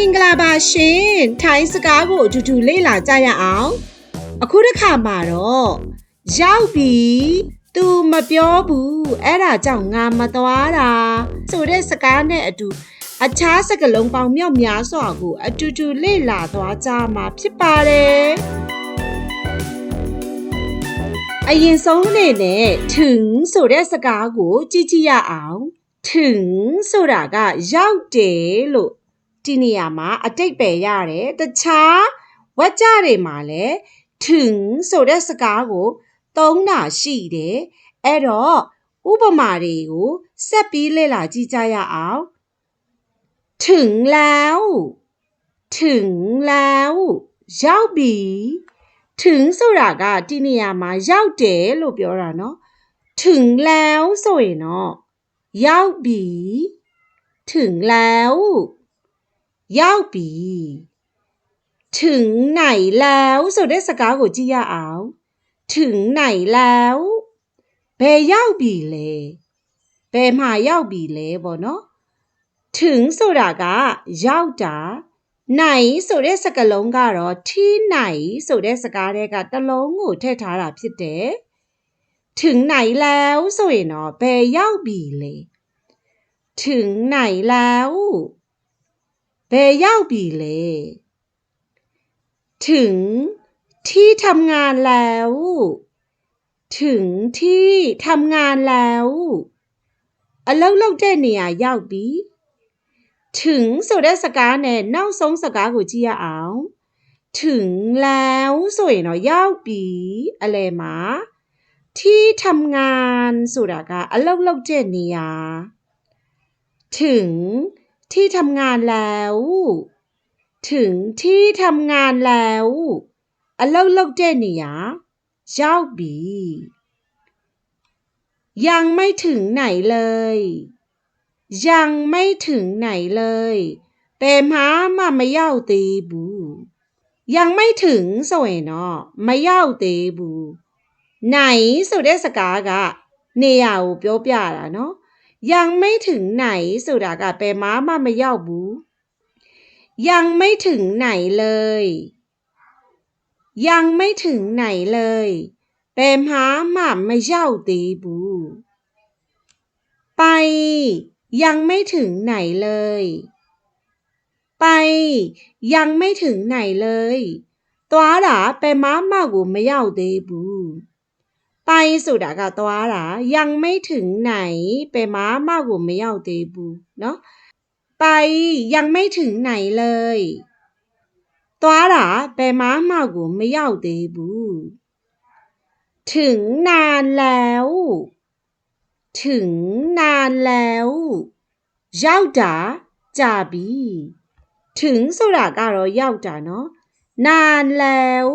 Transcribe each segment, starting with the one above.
င်္ဂလာပါရှင်။ထိုင်းစကားကိုအတူတူလေ့လာကြရအောင်။အခုတစ်ခါမှာတော့ရောက်ပြီ။ तू မပြောဘူး။အဲ့ဒါကြောင့်ငါမသွားတာ။ဆိုတဲ့စကားနဲ့အတူအခြားစကားလုံးပေါင်းမြောက်များစွာကိုအတူတူလေ့လာသွားကြမှာဖြစ်ပါတယ်။အရင်ဆုံးအနေနဲ့ถึงဆိုတဲ့စကားကိုကြည့်ကြည့်ရအောင်။ถึงဆိုတာကရောက်တယ်လို့ဒီနေရာမှာအတိတ်ပဲရတယ်တခြားဝကြတွေမှာလည်းถึงဆိုတဲ့စကားကိုသုံးတာရှိတယ်အဲ့တော့ဥပမာတွေကိုဆက်ပြီးလေ့လာကြည့်ကြရအောင်ถึงแล้วถึงแล้วရောက်ပြီถึงဆိုတာကဒီနေရာမှာရောက်တယ်လို့ပြောတာเนาะถึงแล้วဆိုရင်တော့ရောက်ပြီถึงแล้วရောက်ပြီถึงไหนแล้วဆိုတဲ့စကားကိုကြည့်ရအောင်ถึงไหนแล้วဘယ်ရောက်ပြီလဲဘယ်မှာရောက်ပြီလဲပေါ့နော်ถึงဆိုတာကရောက်တာနိုင်ဆိုတဲ့စကားလုံးကတော့ ठी နိုင်ဆိုတဲ့စကားတွေကတလုံးကိုထည့်ထားတာဖြစ်တယ်ถึงไหนแล้วဆိုရင်တော့ဘယ်ရောက်ပြီလဲถึงไหนแล้วเปย่าบีเล ถึงที่ทำงานแล้ว ถึงที่ทำงานแล้วอะเล่าเล่าเจเนียเย่าบี ถึงสุดสกาเน่น่าสงสกากุจิยาอาถึงแล้วสวยหน่อยย่าบีอะไรมา ที่ทำงานสุดากาอะเล่าเล่าเจเนีย ถึงที่ทำงานแล้ว ถึงที่ทำงานแล้วอလုပลလုပ်တဲยะเจ้าบียังไม่ถึงไหนเลย ยังไม่ถึงไหนเลยเปมามาไม่เย่าตีบูยังไม่ถึงสวยเนาะไม่เย่าตีบูไหนสุดเดสกากะเนနေရာကိုပြောแล้วเนาะยังไม่ถึงไหนสุดากาเปมามาไม่ย่าบูยังไม่ถึงไหนเลย ยังไม่ถึงไหนเลยเปมามาไม่ย่าตีบูไป ยังไม่ถึงไหนเลย ไป ยังไม่ถึงไหนเลยตัวหลาเปมามากูไม่ย่าตีบูไปสุดากาตัวล่ะยังไม่ถึงไหนไปม้ามากาไม่เอาเตบูเนาะไปยังไม่ถึงไหนเลยตัวล่ะไปม้ามากาไม่เอาเตบูถึงนานแล้ว ถึงนานแล้วยาာจ๋าจาบีถึงสุดกာကอยာ့าောက်เนาะนานแล้ว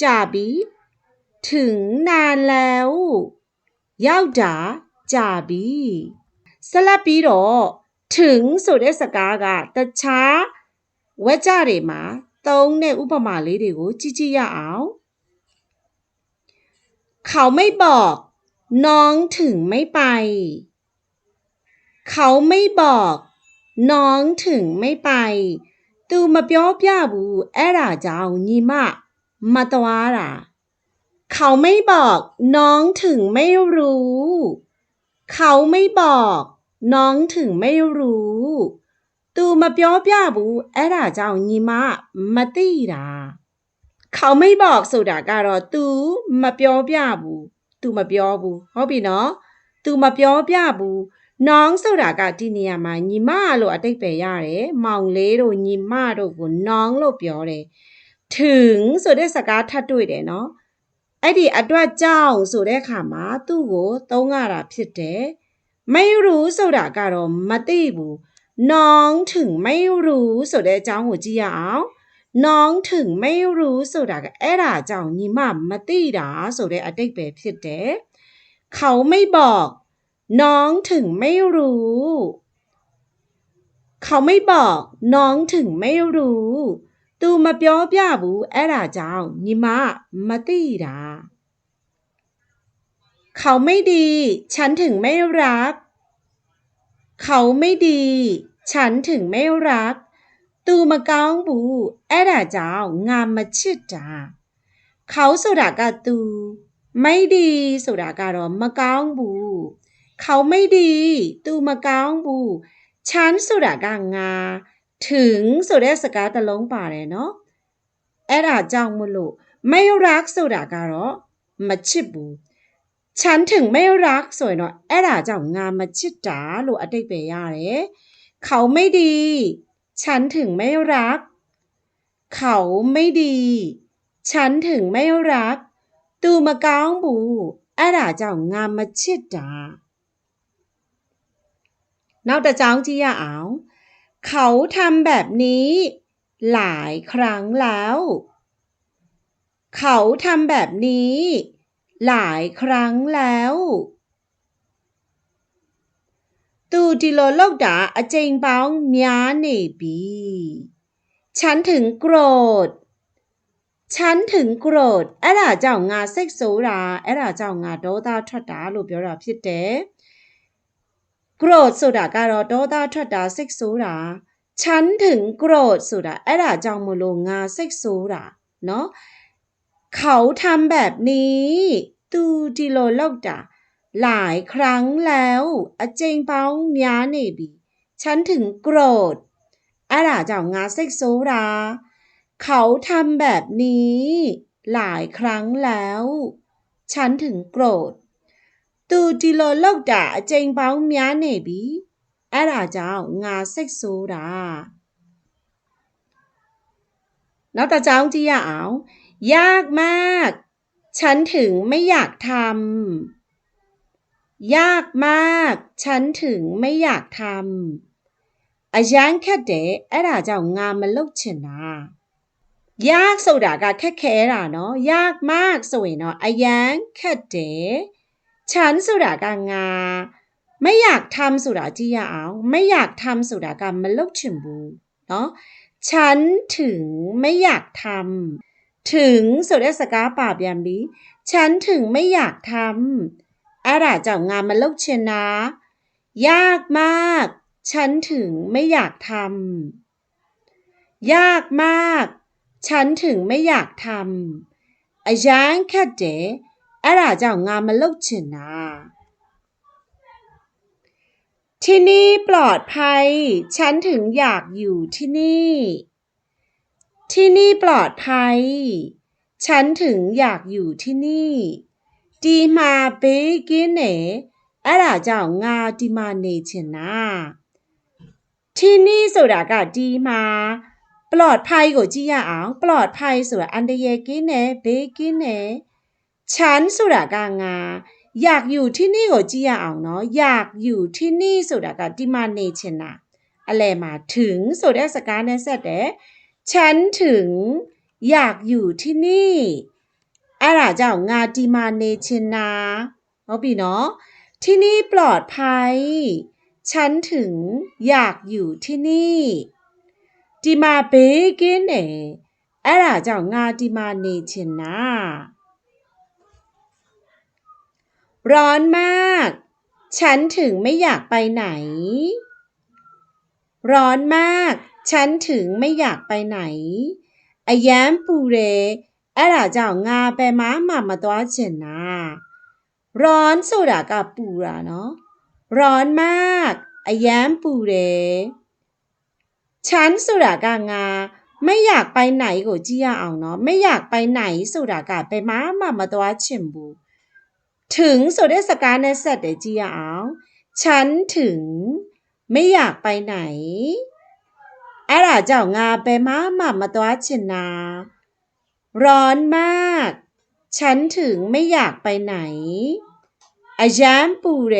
จาบีถึงนานแล้ว ยาวจาจาบี สลับปีรอถึงสุดเอสกากะตะช้าเวจารีมาตรงในอุปมาลีเดียวจี้ยาเอาเขาไม่บอก น้องถึงไม่ไป เขาไม่บอก น้องถึงไม่ไปตูมาเปียวเปียบูเอร่าจาวนีมามาตวาระเขาไม่บอกน้องถึงไม่รู้ เขาไม่บอกน้องถึงไม่รู้သူမပြောပြဘူးအဲ့ဒါကြောင့်ညီမမသိတာเขาไม่บอกဆိုတာကတော့ तू မပြောပြဘူး तू မပြောဘူးဟုတ်ပြီနော် तू မပြောပြဘူးน้องဆိုတာကဒီနေရာမှာညီမလို့အတိတ်ပဲရတယ်မောင်လေးတို့ညီမတို့ကိုน้องလို့ပြောတယ်ถึงဆိုတဲ့စကားထပ်တွေ့တယ်နော်အဲ့ဒီအတွက်ကြောင့်ဆိုတဲ့အခါမှာသူ့ကိုသုံးရတာဖြစ်တယ်မေရုဆိုတာကတော့မသိဘူးနောင်ถึงမေရုဆိုတဲ့အကြောင်းကိုကြည့်ရအောင်နောင်ถึงမေရုဆိုတာကအဲ့ဒါကြောင့်ညီမမသိတာဆိုတဲ့အတိတ်ပဲဖြစ်တယ်เขาไม่บอก น้องถึงไม่รู้ เขาไม่บอก น้องถึงไม่รู้ตูมาเปียวเปียบูเอร่าจาวน่มาไม่ตีร่าเขาไม่ดี ฉันถึงไม่รัก เขาไม่ดี ฉันถึงไม่รัก ตูมาก้าวบูเอร่าจาวงามมาชิดจ้าเขาสุดากาตู ไม่ดีสุดากาโรมาก้าวบู เขาไม่ดี ตูมาก้าวบูฉันสุดากางาถึงสุดสกาตะลงป่าเลยเนาะเอราจังมุลุไม่รักสุดากาโรมาชิบูฉันถึงไม่รักสวยเนาะเอราจังงามมาชิดจ้าลูกอะไรไปยเลย เขาไม่ดี ฉันถึงไม่รัก เขาไม่ดี ฉันถึงไม่รัก ตูมาก้องบูเอราจังงามมาชิดจ้านอกจากจังที่ยาอ๋อเขาทำแบบนี้ หลายครั้งแล้ว เขาทำแบบนี้ หลายครั้งแล้ว ตูดิโลโลกดาอาเจงบองมีาเนบี ฉันถึงโกรธ ฉันถึงโกรธเอราเจ้างาเซ็กซ์โซดาเอราเจ้างาโดตาทรดาลูกเบลลราพิเตกรธสุดาก็รอดตาทัดดาซ็กซูราฉันถึงโกรธสุดาเอดาจอมโลงาเซ็กซูราเนาะ เขาทำแบบนี้ตูทิโลโลกจ้ะหลายครั้งแล้วอเจงเป้าเมียเนบีฉันถึงโกรธอะดาจอมงาเซ็กซูราเขาทำแบบนี้หลายครั้งแล้วฉันถึงโกรธသူဒီလိုလောက်တာအကြိမ်ပေါင်းများနေပြီအဲ့ဒါကြောင့်ငါစိတ်ဆိုးတာနောက်တစ်ကြောင်းကြည့်ရအောင်ยากมาก ฉันถึงไม่อยากทำยากมาก ฉันถึงไม่อยากทำအရန်ခက်တယ်အဲ့ဒါကြောင့်ငါမလုပ်ချင်တာยากဆိုတာကခက်ခဲတာเนาะ ยากมากဆိုရင်တော့အရန်ခက်တယ်ฉันสุรากางา ไม่อยากทำสุราจียาวไม่อยากทำสุรากรรมมันลกฉิมบูเนาะฉันถึงไม่อยากทำถึงสุดาสกาปาบยามบีฉันถึงไม่อยากทำอไราเจ้างานมันลกเชนะยากมากฉันถึงไม่อยากทำยากมาก ฉันถึงไม่อยากทำอาย์งแค่เดအဲ့ဒါကြောင့်ငါမလုပ်ချင်တာที่นี่ปลอดภัยฉันถึงอยากอยู่ที่นี่ ที่นี่ปลอดภัยฉันถึงอยากอยู่ที่นี่ดีมาเบกินเนอะไรါကြาာา့ามါเီမှนะที่นี่สุดากကดีมา ปลอดภัยกว่าจี့်ရအปลอดภัยสุดอันเดเยกินเน်းတယนဘนฉันสุดากางา อยากอยู่ที่นี่กับจียาเอาเนาะอยากอยู่ที่นี่สุดากาที่มาเนเชนะอะไรมาถึงสุดาสกาเนสเดฉันถึงอยากอยู่ที่นี่อะไรเจ้างาทิมาเนเชนะเอาบีเนาะที่นี่ปลอดภัย ฉันถึงอยากอยู่ที่นี่ทิมาเบกินเนอะไรเจ้างาทิมาเนเชนะร้อนมาก ฉันถึงไม่อยากไปไหน ร้อนมาก ฉันถึงไม่อยากไปไหนอายามปูเรเอราจาวงาไปมามามาตัวเจนนาร้อนโซดากาปูระเนาะ ร้อนมากอายามปูเรฉันโซดากางาไม่อยากไปไหนกูจี้เอาเนาะ ไม่อยากไปไหนโซดากาไปมามามาตัวเจนบูถึงโซเดสการเนสเดจิอาวฉันถึงไม่อยากไปไหนอาไาเจ้างาไปมาหม่ามาตัวชนะร้อนมาก ฉันถึงไม่อยากไปไหนอาจารย์ปูเร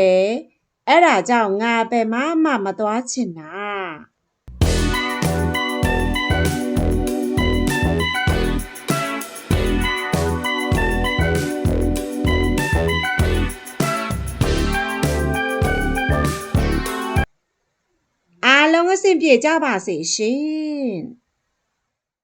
อาไาเจ้างาไปมาหม่ามาตัวชนะ我身别加吧，先。